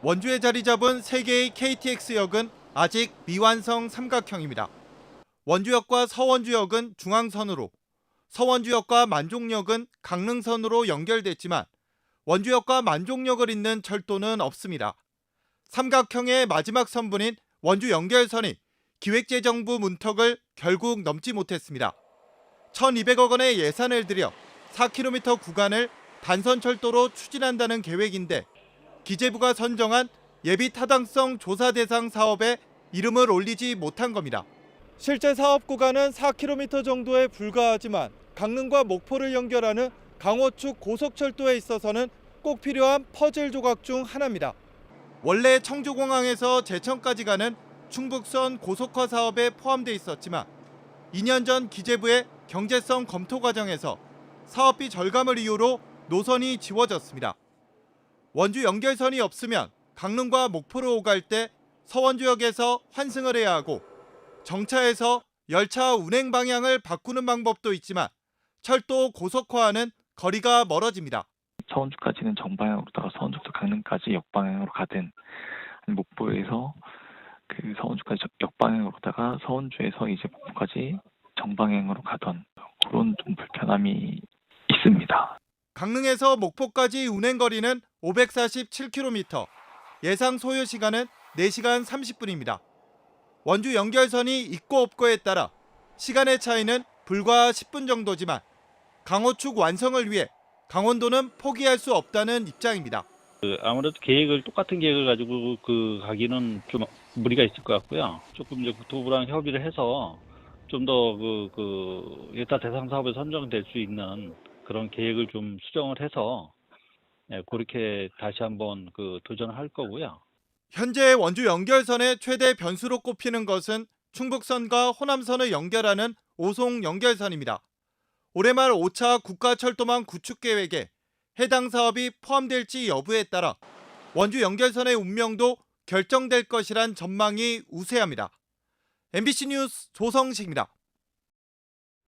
원주에 자리 잡은 3개의 KTX역은 아직 미완성 삼각형입니다. 원주역과 서원주역은 중앙선으로, 서원주역과 만종역은 강릉선으로 연결됐지만 원주역과 만종역을 잇는 철도는 없습니다. 삼각형의 마지막 선분인 원주 연결선이 기획재정부 문턱을 결국 넘지 못했습니다. 1,200억 원의 예산을 들여 4km 구간을 단선 철도로 추진한다는 계획인데 기재부가 선정한 예비 타당성 조사 대상 사업에 이름을 올리지 못한 겁니다. 실제 사업 구간은 4km 정도에 불과하지만 강릉과 목포를 연결하는 강호축 고속철도에 있어서는 꼭 필요한 퍼즐 조각 중 하나입니다. 원래 청주공항에서 제천까지 가는 충북선 고속화 사업에 포함돼 있었지만 2년 전 기재부의 경제성 검토 과정에서 사업비 절감을 이유로 노선이 지워졌습니다. 원주 연결선이 없으면 강릉과 목포를 오갈 때 서원주역에서 환승을 해야 하고 정차해서 열차 운행 방향을 바꾸는 방법도 있지만 철도 고속화와는 거리가 멀어집니다. 서원주까지는 정방향으로다가 서원주부터 강릉까지 역방향으로 가든 목포에서 그 서원주까지 저- 역방향으로다가 서원주에서 이제 목포까지 정방향으로 가던 그런 좀 불편함이 있습니다. 강릉에서 목포까지 운행 거리는 547km, 예상 소요 시간은 4시간 30분입니다. 원주 연결선이 있고 없고에 따라 시간의 차이는 불과 10분 정도지만 강호축 완성을 위해 강원도는 포기할 수 없다는 입장입니다. 그 아무래도 계획을 똑같은 계획을 가지고 그 가기는 좀 무리가 있을 것 같고요. 조금 이제 국토부랑 협의를 해서 좀 더그그 일타 대상 사업에 선정될 수 있는 그런 계획을 좀 수정을 해서 예, 그렇게 다시 한번 그 도전할 거고요. 현재 원주 연결선의 최대 변수로 꼽히는 것은 충북선과 호남선을 연결하는 오송 연결선입니다. 올해 말 5차 국가철도망 구축 계획에 해당 사업이 포함될지 여부에 따라 원주 연결선의 운명도 결정될 것이란 전망이 우세합니다. MBC 뉴스 조성식입니다.